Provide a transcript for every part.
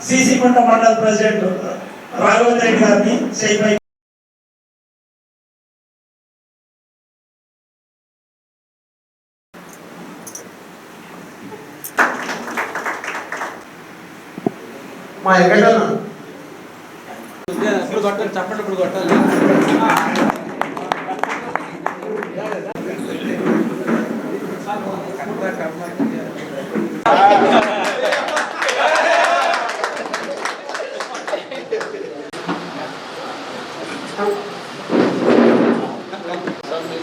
సీసీకుంట మండల ప్రెసిడెంట్ రాఘవేంద్ర రెడ్డి గారిని చేయిపై మా ఎక్కడన్నా ఇప్పుడు కొట్టాలి చప్పట్లు ఇప్పుడు కొట్టాలి.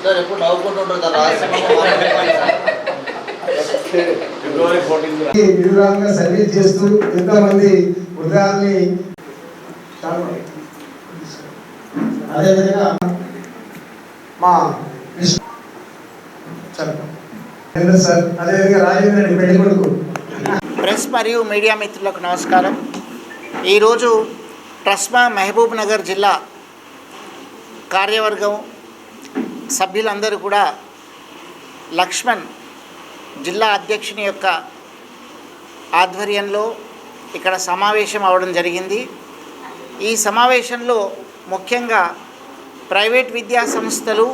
ఇద్దరు ఎప్పుడు నవ్వుకుంటుంటారు కదా సర్వీస్ చేస్తూ ఎంతో మంది హృదయాల్ని అదేవిధంగా మా విష్ణు చెప్పండి సార్ అదేవిధంగా రాజేంద్ర రెడ్డి పెళ్ళి కొడుకు. ప్రెస్ మరియు మీడియా మిత్రులకు నమస్కారం. ఈరోజు ట్రస్మా మహబూబ్ నగర్ జిల్లా కార్యవర్గం సభ్యులందరూ కూడా లక్ష్మణ్ జిల్లా అధ్యక్షుని యొక్క ఆధ్వర్యంలో ఇక్కడ సమావేశం అవడం జరిగింది. ఈ సమావేశంలో ముఖ్యంగా ప్రైవేట్ విద్యా సంస్థలు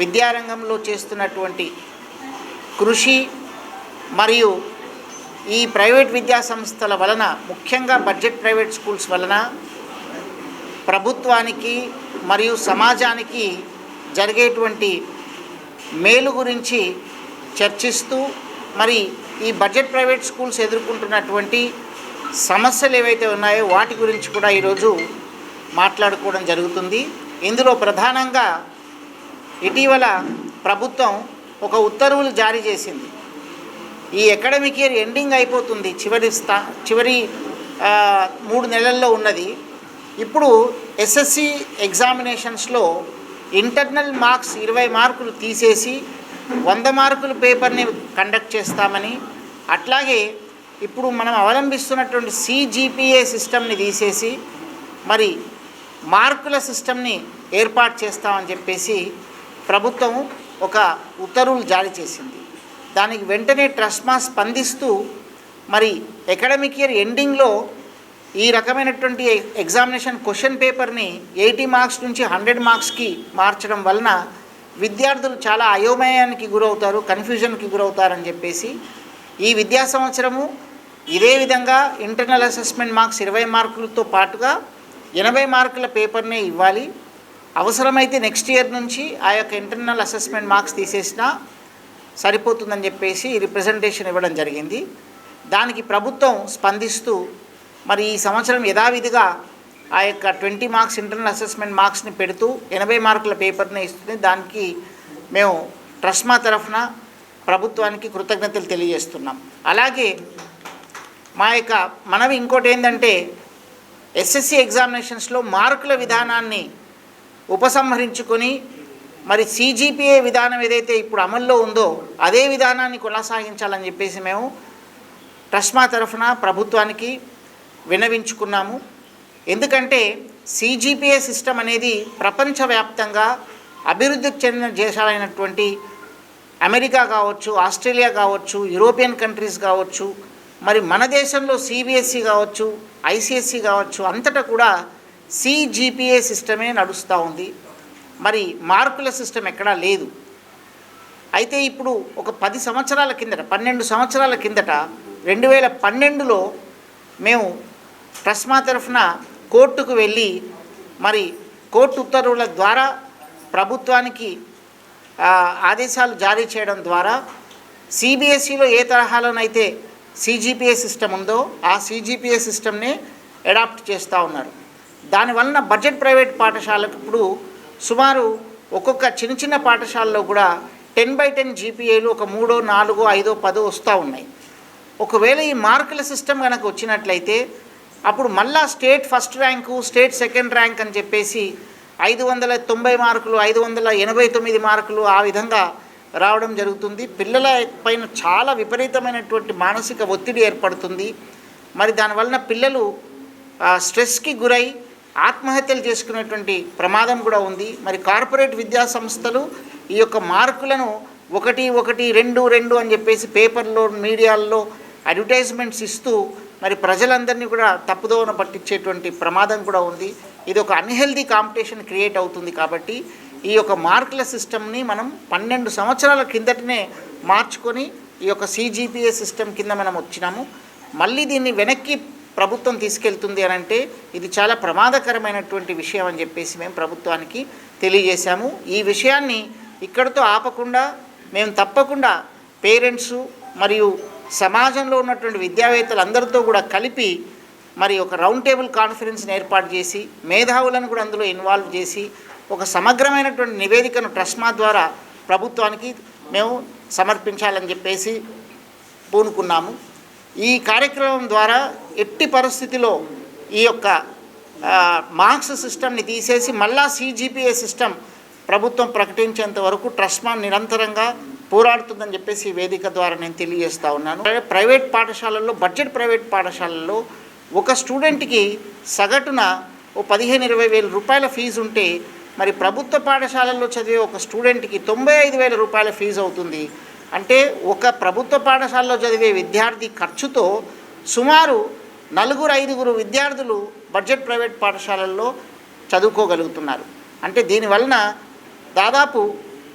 విద్యారంగంలో చేస్తున్నటువంటి కృషి మరియు ఈ ప్రైవేట్ విద్యా సంస్థల వలన ముఖ్యంగా బడ్జెట్ ప్రైవేట్ స్కూల్స్ వలన ప్రభుత్వానికి మరియు సమాజానికి జరిగేటువంటి మేలు గురించి చర్చిస్తూ మరి ఈ బడ్జెట్ ప్రైవేట్ స్కూల్స్ ఎదుర్కొంటున్నటువంటి సమస్యలు ఏవైతే ఉన్నాయో వాటి గురించి కూడా ఈరోజు మాట్లాడుకోవడం జరుగుతుంది. ఇందులో ప్రధానంగా ఇటీవల ప్రభుత్వం ఒక ఉత్తర్వులు జారీ చేసింది. ఈ అకాడమిక్ ఇయర్ ఎండింగ్ అయిపోతుంది. చివరి స్థా చివరి మూడు నెలల్లో ఉన్నది. ఇప్పుడు ఎస్ఎస్సి ఎగ్జామినేషన్స్లో ఇంటర్నల్ మార్క్స్ ఇరవై మార్కులు తీసేసి వంద మార్కుల పేపర్ని కండక్ట్ చేస్తామని. అట్లాగే ఇప్పుడు మనం అవలంబిస్తున్నటువంటి సిజిపిఏ సిస్టమ్ని తీసేసి మరి మార్కుల సిస్టమ్ని ఏర్పాటు చేస్తామని చెప్పేసి ప్రభుత్వం ఒక ఉత్తర్వులు జారీ చేసింది. దానికి వెంటనే ట్రస్మా స్పందిస్తూ మరి అకాడమిక్ ఇయర్ ఎండింగ్లో ఈ రకమైనటువంటి ఎగ్జామినేషన్ క్వశ్చన్ పేపర్ని ఎయిటీ మార్క్స్ నుంచి హండ్రెడ్ మార్క్స్కి మార్చడం వలన విద్యార్థులు చాలా అయోమయానికి గురవుతారు కన్ఫ్యూజన్కి గురవుతారని చెప్పేసి ఈ విద్యా సంవత్సరము ఇదే విధంగా ఇంటర్నల్ అసెస్మెంట్ మార్క్స్ ఇరవై మార్కులతో పాటుగా ఎనభై మార్కుల పేపర్నే ఇవ్వాలి. అవసరమైతే నెక్స్ట్ ఇయర్ నుంచి ఆ యొక్క ఇంటర్నల్ అసెస్మెంట్ మార్క్స్ తీసేసినా సరిపోతుందని చెప్పేసి రిప్రజెంటేషన్ ఇవ్వడం జరిగింది. దానికి ప్రభుత్వం స్పందిస్తూ మరి ఈ సంవత్సరం యథావిధిగా ఆ యొక్క ట్వంటీ మార్క్స్ ఇంటర్నల్ అసెస్మెంట్ మార్క్స్ని పెడుతూ ఎనభై మార్కుల పేపర్ని ఇస్తుంది. దానికి మేము ట్రస్మా తరఫున ప్రభుత్వానికి కృతజ్ఞతలు తెలియజేస్తున్నాం. అలాగే మా యొక్క మనవి ఇంకోటి ఏంటంటే ఎస్ఎస్సి ఎగ్జామినేషన్స్లో మార్కుల విధానాన్ని ఉపసంహరించుకొని మరి సిజిపిఏ విధానం ఏదైతే ఇప్పుడు అమల్లో ఉందో అదే విధానాన్ని కొనసాగించాలని చెప్పేసి మేము ట్రస్మా తరఫున ప్రభుత్వానికి విన్నవించుకున్నాము ఎందుకంటే సిజిపిఏ సిస్టమ్ అనేది ప్రపంచవ్యాప్తంగా అభివృద్ధికి చెందిన దేశాలైనటువంటి అమెరికా కావచ్చు ఆస్ట్రేలియా కావచ్చు యూరోపియన్ కంట్రీస్ కావచ్చు మరి మన దేశంలో సిబిఎస్ఈ కావచ్చు ఐసిఎస్సి కావచ్చు అంతటా కూడా సిజిపిఏ సిస్టమే నడుస్తూ ఉంది. మరి మార్కుల సిస్టమ్ ఎక్కడా లేదు. అయితే ఇప్పుడు ఒక పది సంవత్సరాల కిందట పన్నెండు సంవత్సరాల కిందట రెండు వేల పన్నెండులో మేము ట్రస్మా తరఫున కోర్టుకు వెళ్ళి మరి కోర్టు ఉత్తర్వుల ద్వారా ప్రభుత్వానికి ఆదేశాలు జారీ చేయడం ద్వారా సిబిఎస్ఈలో ఏ తరహాలోనైతే సిజిపిఏ సిస్టమ్ ఉందో ఆ సిజిపిఏ సిస్టమ్ని అడాప్ట్ చేస్తూ ఉన్నారు. దానివలన బడ్జెట్ ప్రైవేట్ పాఠశాలకు ఇప్పుడు సుమారు ఒక్కొక్క చిన్న చిన్న పాఠశాలలో కూడా టెన్ బై టెన్ జీపీఏలు ఒక మూడో నాలుగో ఐదో పదో వస్తూ ఉన్నాయి. ఒకవేళ ఈ మార్కుల సిస్టమ్ కనుక వచ్చినట్లయితే అప్పుడు మళ్ళా state first rank state second rank అని చెప్పేసి ఐదు వందల తొంభై మార్కులు ఐదు వందల ఎనభై తొమ్మిది మార్కులు ఆ విధంగా రావడం జరుగుతుంది. పిల్లల పైన చాలా విపరీతమైనటువంటి మానసిక ఒత్తిడి ఏర్పడుతుంది. మరి దానివలన పిల్లలు స్ట్రెస్కి గురై ఆత్మహత్యలు చేసుకునేటువంటి ప్రమాదం కూడా ఉంది. మరి కార్పొరేట్ విద్యా సంస్థలు ఈ యొక్క మార్కులను ఒకటి ఒకటి రెండు రెండు అని చెప్పేసి పేపర్లో మీడియాల్లో అడ్వర్టైజ్మెంట్స్ ఇస్తూ మరి ప్రజలందరినీ కూడా తప్పుదోవన పట్టించేటువంటి ప్రమాదం కూడా ఉంది. ఇది ఒక అన్హెల్దీ కాంపిటీషన్ క్రియేట్ అవుతుంది కాబట్టి ఈ యొక్క మార్కుల సిస్టమ్ని మనం పన్నెండు సంవత్సరాల కిందటనే మార్చుకొని ఈ యొక్క సిజిపిఏ సిస్టమ్ కింద మనం వచ్చినాము. మళ్ళీ దీన్ని వెనక్కి ప్రభుత్వం తీసుకెళ్తుంది అని అంటే ఇది చాలా ప్రమాదకరమైనటువంటి విషయం అని చెప్పేసి మేము ప్రభుత్వానికి తెలియజేశాము. ఈ విషయాన్ని ఇక్కడితో ఆపకుండా మేము తప్పకుండా పేరెంట్స్ మరియు సమాజంలో ఉన్నటువంటి విద్యావేత్తలందరితో కూడా కలిపి మరి ఒక రౌండ్ టేబుల్ కాన్ఫరెన్స్ని ఏర్పాటు చేసి మేధావులను కూడా అందులో ఇన్వాల్వ్ చేసి ఒక సమగ్రమైనటువంటి నివేదికను ట్రస్మా ద్వారా ప్రభుత్వానికి మేము సమర్పించాలని చెప్పేసి పూనుకున్నాము. ఈ కార్యక్రమం ద్వారా ఎట్టి పరిస్థితిలో ఈ యొక్క మార్క్స్ సిస్టమ్ని తీసేసి మళ్ళా సిజిపిఏ సిస్టమ్ ప్రభుత్వం ప్రకటించేంత వరకు ట్రస్మా నిరంతరంగా పోరాడుతుందని చెప్పేసి వేదిక ద్వారా నేను తెలియజేస్తా ఉన్నాను. ప్రైవేట్ పాఠశాలల్లో బడ్జెట్ ప్రైవేట్ పాఠశాలల్లో ఒక స్టూడెంట్కి సగటున ఓ పదిహేను ఇరవై వేల రూపాయల ఫీజు ఉంటే మరి ప్రభుత్వ పాఠశాలల్లో చదివే ఒక స్టూడెంట్కి తొంభై ఐదు వేల రూపాయల ఫీజు అవుతుంది. అంటే ఒక ప్రభుత్వ పాఠశాలలో చదివే విద్యార్థి ఖర్చుతో సుమారు నలుగురు ఐదుగురు విద్యార్థులు బడ్జెట్ ప్రైవేట్ పాఠశాలల్లో చదువుకోగలుగుతున్నారు. అంటే దీనివలన దాదాపు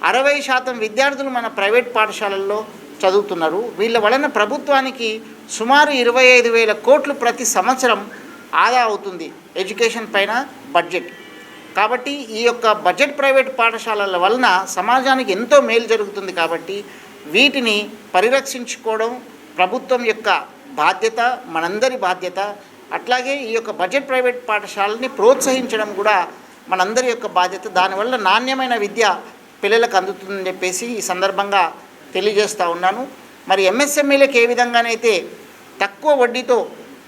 అరవై శాతం విద్యార్థులు మన ప్రైవేట్ పాఠశాలల్లో చదువుతున్నారు. వీళ్ళ వలన ప్రభుత్వానికి సుమారు ఇరవై ఐదు వేల కోట్లు ప్రతి సంవత్సరం ఆదా అవుతుంది ఎడ్యుకేషన్ పైన బడ్జెట్. కాబట్టి ఈ యొక్క బడ్జెట్ ప్రైవేట్ పాఠశాలల వలన సమాజానికి ఎంతో మేలు జరుగుతుంది కాబట్టి వీటిని పరిరక్షించుకోవడం ప్రభుత్వం యొక్క బాధ్యత మనందరి బాధ్యత. అట్లాగే ఈ యొక్క బడ్జెట్ ప్రైవేట్ పాఠశాలని ప్రోత్సహించడం కూడా మనందరి యొక్క బాధ్యత. దానివల్ల నాణ్యమైన విద్య పిల్లలకు అందుతుందని చెప్పేసి ఈ సందర్భంగా తెలియజేస్తూ ఉన్నాను. మరి ఎంఎస్ఎంఈలకు ఏ విధంగానైతే తక్కువ వడ్డీతో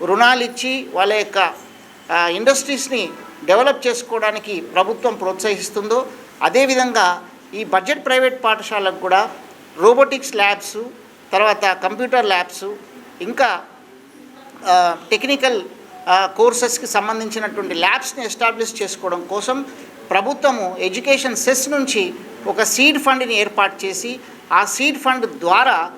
రుణాలు ఇచ్చి వాళ్ళ యొక్క ఇండస్ట్రీస్ని డెవలప్ చేసుకోవడానికి ప్రభుత్వం ప్రోత్సహిస్తుందో అదేవిధంగా ఈ బడ్జెట్ ప్రైవేట్ పాఠశాలకు కూడా రోబోటిక్స్ ల్యాబ్స్ తర్వాత కంప్యూటర్ ల్యాబ్స్ ఇంకా టెక్నికల్ కోర్సెస్కి సంబంధించినటువంటి ల్యాబ్స్ని ఎస్టాబ్లిష్ చేసుకోవడం కోసం ప్రభుత్వము ఎడ్యుకేషన్ సెస్ నుంచి ఒక సీడ్ ఫండ్ని ఏర్పాటు చేసి ఆ సీడ్ ఫండ్ ద్వారా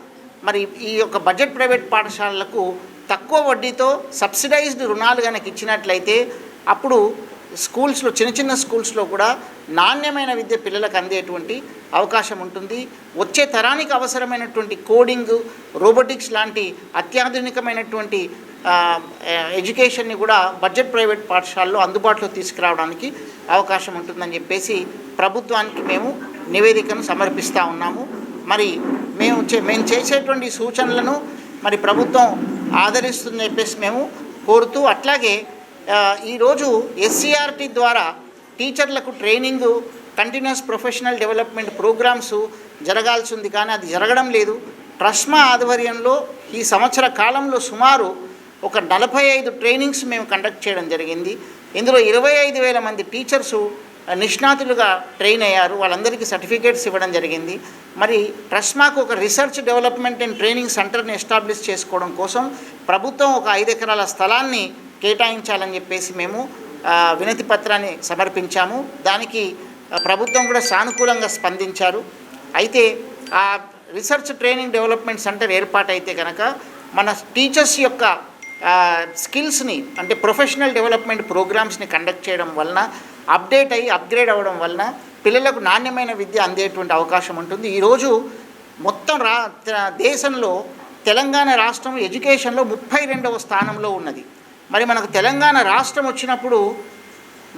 మరి ఈ యొక్క బడ్జెట్ ప్రైవేట్ పాఠశాలలకు తక్కువ వడ్డీతో సబ్సిడైజ్డ్ రుణాలు కనుక ఇచ్చినట్లయితే అప్పుడు స్కూల్స్లో చిన్న చిన్న స్కూల్స్లో కూడా నాణ్యమైన విద్య పిల్లలకు అందేటువంటి అవకాశం ఉంటుంది. వచ్చే తరానికి అవసరమైనటువంటి కోడింగ్ రోబోటిక్స్ లాంటి అత్యాధునికమైనటువంటి ఎడ్యుకేషన్ని కూడా బడ్జెట్ ప్రైవేట్ పాఠశాలలో అందుబాటులో తీసుకురావడానికి అవకాశం ఉంటుందని చెప్పేసి ప్రభుత్వానికి మేము నివేదికను సమర్పిస్తూ ఉన్నాము. మరి మేము చే మేము చేసేటువంటి సూచనలను మరి ప్రభుత్వం ఆదరిస్తుందని చెప్పేసి మేము కోరుతూ అట్లాగే ఈరోజు ఎస్సీఆర్టీ ద్వారా టీచర్లకు training continuous professional development programmes జరగాల్సి ఉంది కానీ అది జరగడం లేదు. ట్రస్మా ఆధ్వర్యంలో ఈ సంవత్సర కాలంలో సుమారు ఒక నలభై ఐదు ట్రైనింగ్స్ మేము కండక్ట్ చేయడం జరిగింది. ఇందులో ఇరవై ఐదు వేల మంది టీచర్సు నిష్ణాతులుగా ట్రైన్ అయ్యారు. వాళ్ళందరికీ సర్టిఫికేట్స్ ఇవ్వడం జరిగింది. మరి ట్రస్మాకు ఒక రీసెర్చ్ డెవలప్మెంట్ అండ్ ట్రైనింగ్ సెంటర్ని ఎస్టాబ్లిష్ చేసుకోవడం కోసం ప్రభుత్వం ఒక ఐదు ఎకరాల స్థలాన్ని కేటాయించాలని చెప్పేసి మేము వినతి పత్రాన్ని సమర్పించాము. దానికి ప్రభుత్వం కూడా సానుకూలంగా స్పందించారు. అయితే ఆ రీసెర్చ్ ట్రైనింగ్ డెవలప్మెంట్ సెంటర్ ఏర్పాటైతే కనుక మన టీచర్స్ యొక్క స్కిల్స్ని అంటే ప్రొఫెషనల్ డెవలప్మెంట్ ప్రోగ్రామ్స్ని కండక్ట్ చేయడం వలన అప్డేట్ అయ్యి అప్గ్రేడ్ అవ్వడం వలన పిల్లలకు నాణ్యమైన విద్య అందేటువంటి అవకాశం ఉంటుంది. ఈరోజు మొత్తం రా దేశంలో తెలంగాణ రాష్ట్రం ఎడ్యుకేషన్లో ముప్పై రెండవ స్థానంలో ఉన్నది. మరి మనకు తెలంగాణ రాష్ట్రం వచ్చినప్పుడు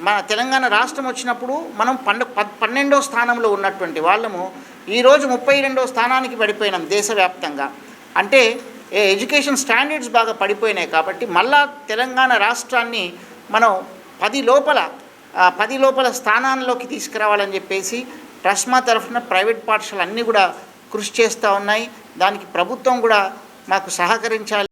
మన తెలంగాణ రాష్ట్రం వచ్చినప్పుడు మనం పన్నె పన్నెండో స్థానంలో ఉన్నటువంటి వాళ్ళము ఈరోజు ముప్పై రెండో స్థానానికి పడిపోయినాం దేశవ్యాప్తంగా. అంటే ఎడ్యుకేషన్ స్టాండర్డ్స్ బాగా పడిపోయినాయి కాబట్టి మళ్ళా తెలంగాణ రాష్ట్రాన్ని మనం పది లోపల పది లోపల స్థానాల్లోకి తీసుకురావాలని చెప్పేసి ట్రస్మా తరఫున ప్రైవేట్ పాఠశాలలు అన్నీ కూడా కృషి చేస్తూ ఉన్నాయి. దానికి ప్రభుత్వం కూడా మాకు సహకరించాలి.